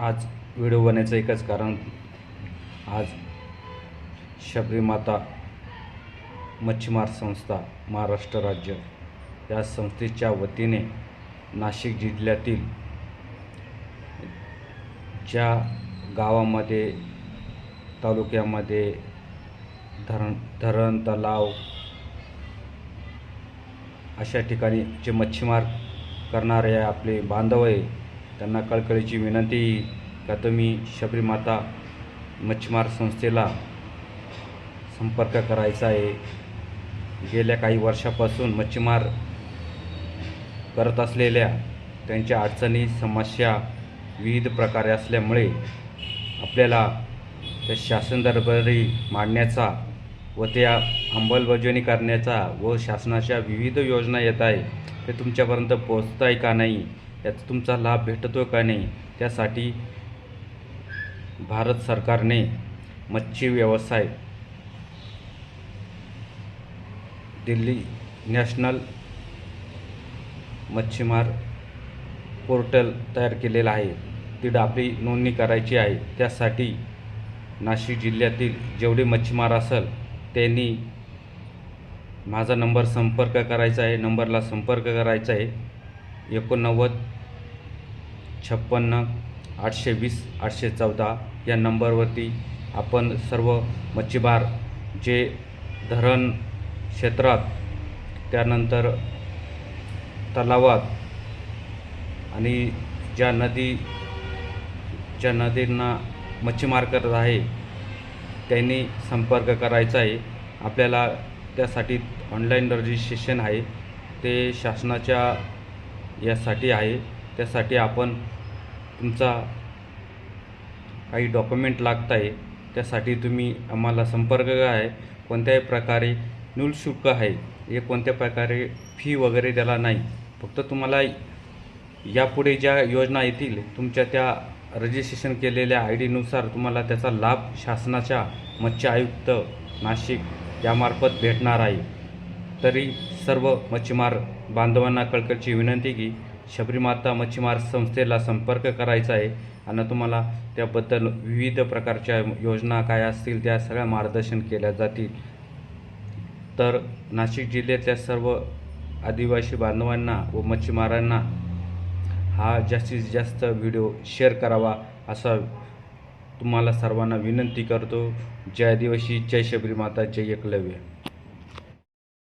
आज व्हिडिओ बनवायचं एकच कारण आज शबरीमाता मच्छीमार संस्था महाराष्ट्र राज्य या संस्थेच्या वतीने नाशिक जिल्ह्यातील ज्या गावामध्ये तालुक्यामध्ये धरण धरण तलाव अशा ठिकाणी जे मच्छीमार करणारे आपले बांधव आहे त्यांना कळकळीची विनंती का तुम्ही शबरीमाता मच्छीमार संस्थेला संपर्क करायचा आहे? गेल्या काही वर्षापासून मच्छीमार करत असलेल्या त्यांच्या अडचणी समस्या विविध प्रकारे असल्यामुळे आपल्याला त्या शासन दरबारी मांडण्याचा व त्या अंमलबजावणी करण्याचा व शासनाच्या विविध योजना येत आहे ते तुमच्यापर्यंत पोचत आहे का नाही? याचा तुमचा लाभ भेटतो का नाही? त्यासाठी भारत सरकारने मच्छी व्यवसाय दिल्ली नॅशनल मच्छीमार पोर्टल तयार केलेलं आहे. तिथं आपली नोंदणी करायची आहे. त्यासाठी नाशिक जिल्ह्यातील जेवढे मच्छीमार असेल त्यांनी माझा नंबर संपर्क करायचा आहे. नंबरला संपर्क करायचा आहे. एकोणनव्वद छप्पन्न आठशे वीस आठशे चौदा या नंबरवरती आपण सर्व मच्छीमार जे धरण क्षेत्रात त्यानंतर तलावात आणि ज्या नदी ज्या नदींना मच्छीमार करत आहे त्यांनी संपर्क करायचा आहे. आपल्याला त्यासाठी ऑनलाईन रजिस्ट्रेशन आहे. ते शासनाच्या यासाठी आहे. त्यासाठी आपण तुमचा काही डॉक्युमेंट लागत आहे त्यासाठी तुम्ही आम्हाला संपर्क आहे. कोणत्याही प्रकारे नुलशुल्क आहे. हे कोणत्या प्रकारे फी वगैरे त्याला नाही. फक्त तुम्हाला यापुढे ज्या योजना येतील तुमच्या त्या रजिस्ट्रेशन केलेल्या आय डीनुसार तुम्हाला त्याचा लाभ शासनाच्या मत्स्य आयुक्त नाशिक यामार्फत भेटणार आहे. तरी सर्व मच्छीमार बांधवांना कळकळची विनंती की शबरीमाता मच्छीमार संस्थेला संपर्क करायचा आहे आणि तुम्हाला त्याबद्दल विविध प्रकारच्या योजना काय असतील त्या सगळ्या मार्गदर्शन केल्या जातील. तर नाशिक जिल्ह्यातल्या सर्व आदिवासी बांधवांना व मच्छीमारांना हा जास्तीत जास्त व्हिडिओ शेअर करावा असा तुम्हाला सर्वांना विनंती करतो. जय आदिवासी जय शबरीमाता जय एकलव्य.